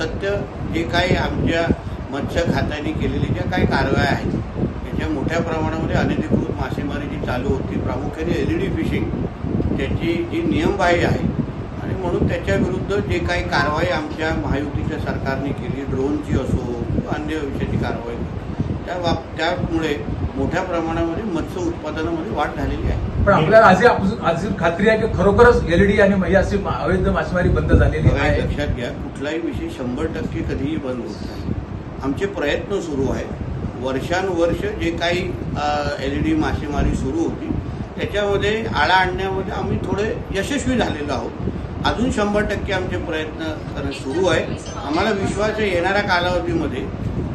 सत्य जे काही आमच्या मत्स्य खात्याने केलेली ज्या काही कारवाया आहेत त्याच्या मोठ्या प्रमाणामध्ये अनधिकृत मासेमारी जी चालू होती प्रामुख्याने एल ई डी फिशिंग त्याची जी नियमबाह्य आहे. आणि म्हणून त्याच्या विरुद्ध जे काही कारवाई आमच्या महायुतीच्या सरकारने केली ड्रोनची असो किंवा अन्य विषयाची कारवाई. त्या बाब त्यामुळे मोठ्या प्रमाणामध्ये मत्स्य उत्पादनामध्ये वाढ झालेली आहे. पण आपल्याला अजून अजून खात्री आहे की खरोखरच एलईडी आणि ही अशी मा- अवैध मासेमारी बंद झालेली बघा, आहे. लक्षात घ्या कुठलाही विषय शंभर टक्के कधीही बंद होत नाही. आमचे प्रयत्न सुरू आहेत. वर्षानुवर्ष जे काही एल ई डी मासेमारी सुरू होती त्याच्यामध्ये आळा आणण्यामध्ये आम्ही थोडे यशस्वी झालेलो आहोत. अजून शंभर टक्के आमचे प्रयत्न करणं सुरू आहे. आम्हाला विश्वास आहे येणाऱ्या कालावधीमध्ये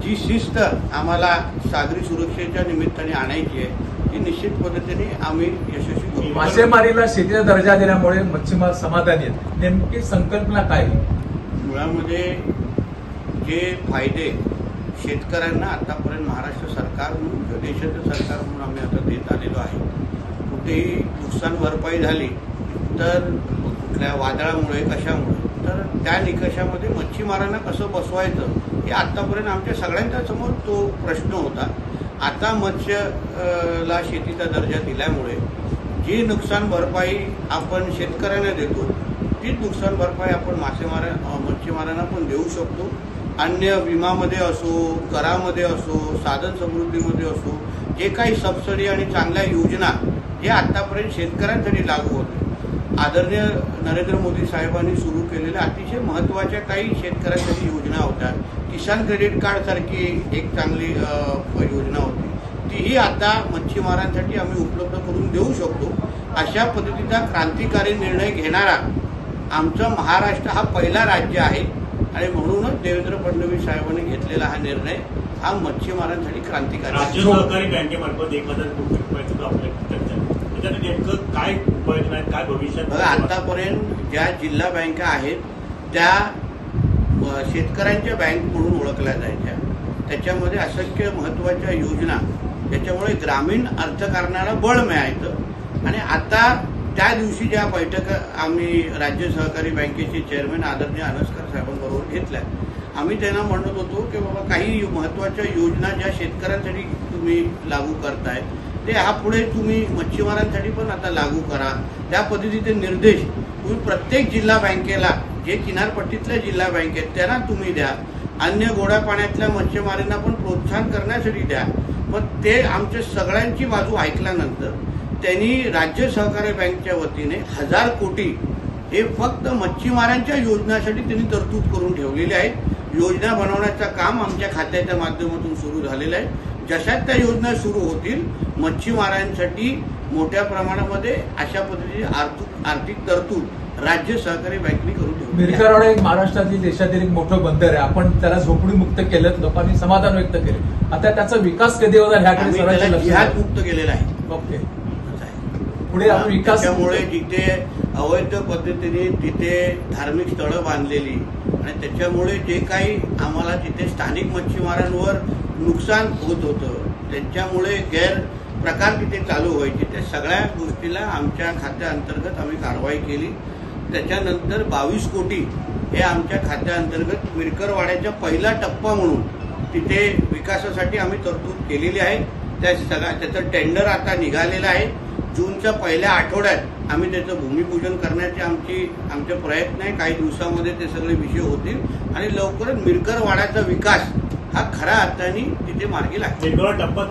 जी शिस्त आम्हाला सागरी सुरक्षेच्या निमित्ताने आणायची आहे ती निश्चित पद्धतीने आम्ही यशस्वी करू. मासेमारीला शेतीचा दर्जा दिल्यामुळे मच्छीमार समाधानी आहेत. नेमकी संकल्पना काय? मुळामध्ये जे फायदे शेतकऱ्यांना आतापर्यंत महाराष्ट्र सरकार म्हणून देशाचं सरकार म्हणून आम्ही आता देत आलेलो आहे कुठेही नुकसान भरपाई झाली तर कुठल्या वादळामुळे कशामुळे. तर त्या निकषामध्ये मच्छीमारांना कसं बसवायचं हे आत्तापर्यंत आमच्या सगळ्यांच्या समोर तो प्रश्न होता. आता मत्स्य ला शेतीचा दर्जा दिल्यामुळे जी नुकसान भरपाई आपण शेतकऱ्यांना देतो तीच नुकसान भरपाई आपण मासेमारा मच्छीमारांना पण देऊ शकतो. अन्य विमामध्ये असो करामध्ये असो साधन समृद्धीमध्ये असो जे काही सबसिडी आणि चांगल्या योजना हे आत्तापर्यंत शेतकऱ्यांसाठी लागू होते आदरणीय नरेंद्र मोदी साहेबांनी सुरू केलेल्या अतिशय महत्त्वाच्या काही शेतकऱ्यांसाठी योजना होत्या. किसान क्रेडिट कार्डसारखी एक चांगली योजना होती. तीही आता मच्छीमारांसाठी आम्ही उपलब्ध करून देऊ शकतो. अशा पद्धतीचा क्रांतिकारी निर्णय घेणारा आमचं महाराष्ट्र हा पहिला राज्य आहे आणि म्हणूनच देवेंद्र फडणवीस साहेबांनी घेतलेला हा निर्णय हा मच्छीमारांसाठी क्रांतिकारी. राज्य सहकारी बँकेमार्फत एक हजार कोटी रुपयाचं त्याच्यात नेमकं काय उपाययोजना आहेत काय भविष्यात बघा आतापर्यंत ज्या जिल्हा बँका आहेत त्या शेतकऱ्यांच्या बँक म्हणून ओळखल्या जायच्या. त्याच्यामध्ये असंख्य महत्त्वाच्या योजना त्याच्यामुळे ग्रामीण अर्थकारणाला बळ मिळायचं. आणि आता त्या दिवशी ज्या बैठक आम्ही राज्य सहकारी बँकेचे चेअरमॅन आदरणीय अनस्कर साहेबांबरोबर घेतल्या आम्ही त्यांना म्हणत होतो की बाबा काही महत्त्वाच्या योजना ज्या शेतकऱ्यांसाठी तुम्ही लागू करताय ते यापुढे तुम्ही मच्छीमारांसाठी पण आता लागू करा. त्या पद्धतीचे निर्देश तुम्ही प्रत्येक जिल्हा बँकेला जे किनारपट्टीतल्या जिल्हा बँक आहेत त्यांना तुम्ही द्या. अन्य गोड्या पाण्यातल्या मच्छीमारांना पण प्रोत्साहन करण्यासाठी द्या. मग ते आमच्या सगळ्यांची बाजू ऐकल्यानंतर त्यांनी राज्य सहकारी बँकच्या वतीने हजार कोटी हे फक्त मच्छीमारांच्या योजनासाठी त्यांनी तरतूद करून ठेवलेली आहे योजना बनवण्याचं काम आमच्या खात्याच्या माध्यमातून सुरू झालेलं आहे. जशात त्या योजना सुरू होतील मच्छीमारांसाठी मोठ्या प्रमाणामध्ये अशा पद्धतीची आर्थिक आर्थिक तरतूद राज्य सहकारी बँकेने करून ठेवली. मिरकरवाडा एक महाराष्ट्रातील देशातील एक मोठं बंदर आहे आपण त्याला झोपडी मुक्त केलं लोकांनी समाधान व्यक्त केले आता त्याचा विकास कधी होणार ह्याकडे जिहाद. मुक्त केलेला आहे ओके. पुढे आपण विकास त्याच्यामुळे जिथे अवैध पद्धतीने तिथे धार्मिक स्थळं बांधलेली आणि त्याच्यामुळे जे काही आम्हाला तिथे स्थानिक मच्छीमारांवर नुकसान होत होतं त्यांच्यामुळे गैर प्रकार तिथे चालू व्हायचे. त्या सगळ्या गोष्टीला आमच्या खात्याअंतर्गत आम्ही कारवाई केली. त्याच्यानंतर बावीस कोटी हे आमच्या खात्याअंतर्गत मिरकरवाड्याचा पहिला टप्पा म्हणून तिथे विकासासाठी आम्ही तरतूद केलेली आहे. त्या सगळ्या त्याचं टेंडर आता निघालेलं आहे. जूनच्या पहिल्या आठवड्यात आम्ही त्याचं भूमिपूजन करण्याचे आमची आमचे प्रयत्न आहे. काही दिवसामध्ये ते सगळे विषय होतील. आणि लवकरच मिरकरवाड्याचा विकास हा खऱ्या अर्थाने तिथे मार्गी लागतो टप्पा